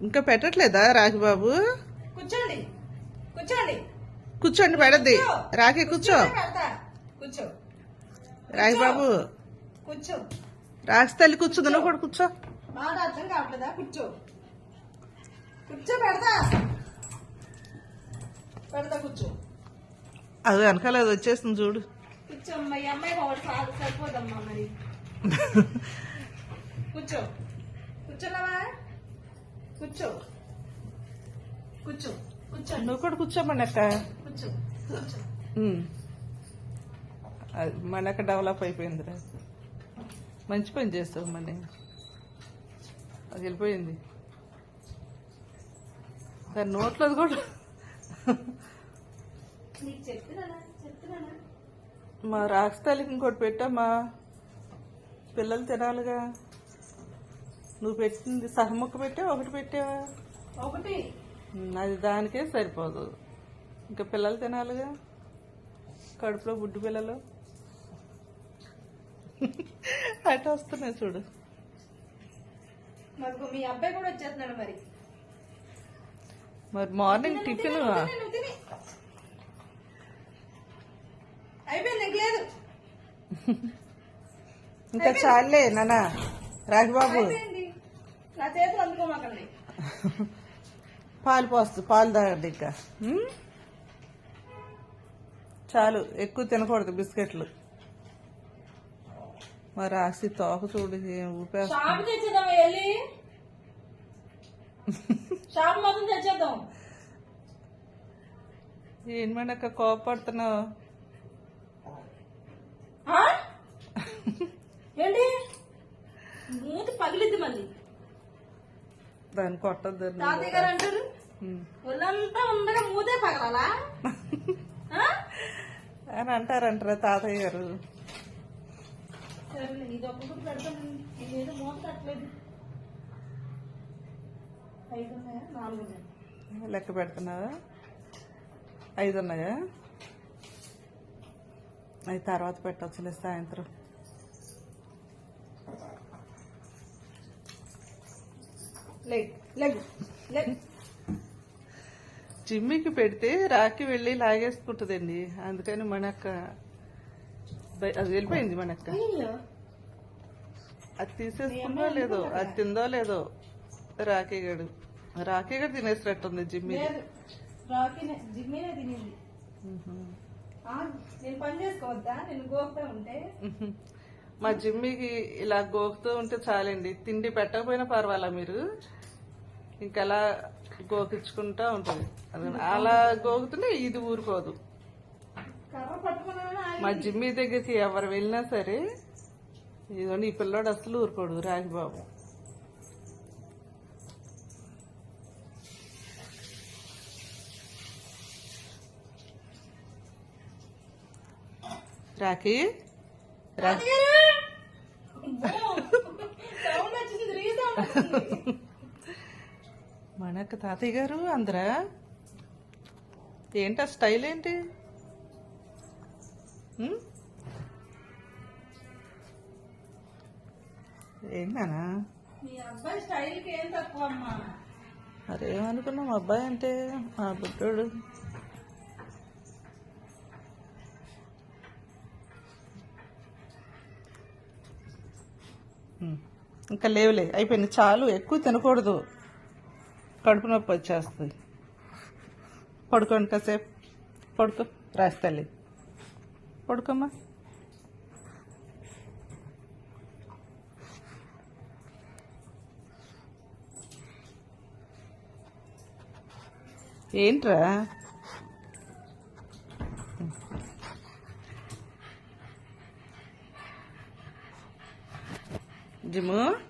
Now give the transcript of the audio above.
ఇంకా పెట్టట్లేదా రాఖీ బాబు కూర్చోండి. కూర్చోండి. కూర్చోండి పెడద్ది. రాఖీ కూర్చో. కూర్చో. రాఖీ బాబు కూర్చో. రాఖీ తల్లి కూర్చుంది నువ్వు కూడా కూర్చో. మాట అర్థం కావట్లేదా? కూర్చో. కూర్చో పెడతా. పెడతా కూర్చో. అది వెనకాల అది వచ్చేస్తుంది చూడు. కూర్చో అమ్మా ఈ అమ్మాయికి ఒకటి సాగు సరిపోదమ్మా మరి. కూర్చో. కూర్చోలేవా? కూర్చో. కూర్చో. కూర్చో నువ్వు కూడా కూర్చోమని అక్క. కూర్చో. మనక డెవలప్ అయిపోయిందిరా. మంచి పని చేస్తావు మన అది వెళ్ళిపోయింది. దాని నోట్లోది కూడా. మా రాక్షతాలికి ఇంకోటి పెట్టమ్మా. పిల్లలు తినాలిగా. నువ్వు పెట్టింది సహముక్క పెట్టావా? ఒకటి పెట్టావా? ఒకటి. అది దానికే సరిపోదు. ఇంకా పిల్లలు తినాలిగా? కడుపులో బుడ్డు పిల్లలు? అటు వస్తున్నాయి చూడు. మీ అబ్బాయి కూడా వచ్చేస్తున్నాడు మరి. మరి మార్నింగ్ టిఫిన్. అయిపోయింది ఇంక లేదు. ఇంకా చాలే నానా. నా చేతులు అందుకోమాకండి. పాలు పోస్తు పాలు తాగండి ఇంకా? చాలు ఎక్కువ తినకూడదు బిస్కెట్లు. మరి రాసి తోక చూడు ఊపేస్తా. మనక్క కోపడుతున్నావు? ఏంటి? మూతి పగిలిద్ది మళ్ళీ. దాన్ని కొట్టద్దు తాతయ్య గారు అంటారు? ఒళ్ళంతా ఉండగా మూతే పగలాలా? ఆ? అని అంటారంటారా తాతయ్య గారు. సరేలే ఇది ఒక్కొక్కటి పెడతాను. ఇదేదో మూత కట్టలేదు ఐదు ఉన్నాయా? నాలుగు ఉన్నాయా? లెక్క పెడుతున్నావా? ఐదు ఉన్నాయా? అవి తర్వాత పెట్టవచ్చులే సాయంత్రం. జిమ్మికి పెడితే రాకి వెళ్ళి లాగేసుకుంటుందండి. అందుకని మనక్క అది వెళ్ళిపోయింది మనక్క. అది తీసేసుకుందో లేదో అది తిందో లేదో రాఖీ గడు రాఖీ గడు తినేసినట్టుంది జిమ్మి మా జిమ్మికి ఇలా గోకుతూ ఉంటే చాలండి. తిండి పెట్టకపోయినా పర్వాలా మీరు? ఇంకా అలా గోకించుకుంటా ఉంటుంది. అది అలా గోకుతుంటే ఇది ఊరుకోదు మా జిమ్మి దగ్గరికి ఎవరు వెళ్ళినా సరే ఇదిగోండి ఈ పిల్లోడు అసలు ఊరుకోడు రాగిబాబు రాఖీ? రాఖీ మనకు తాతయ్య గారు అందరా? ఏంటి ఆ స్టైల్ ఏంటి? ఏంటనా మీ అబ్బాయి అంటే మా బుడ్డోడు. ఇంకా లేవులే అయిపోయింది చాలు ఎక్కువ తినకూడదు. కడుపు నొప్పి వచ్చేస్తుంది పడుకోండి కాసేపు. పడుకో. రాస్తాలి పడుకోమ్మా. ఏంట్రా? జిమ్ము?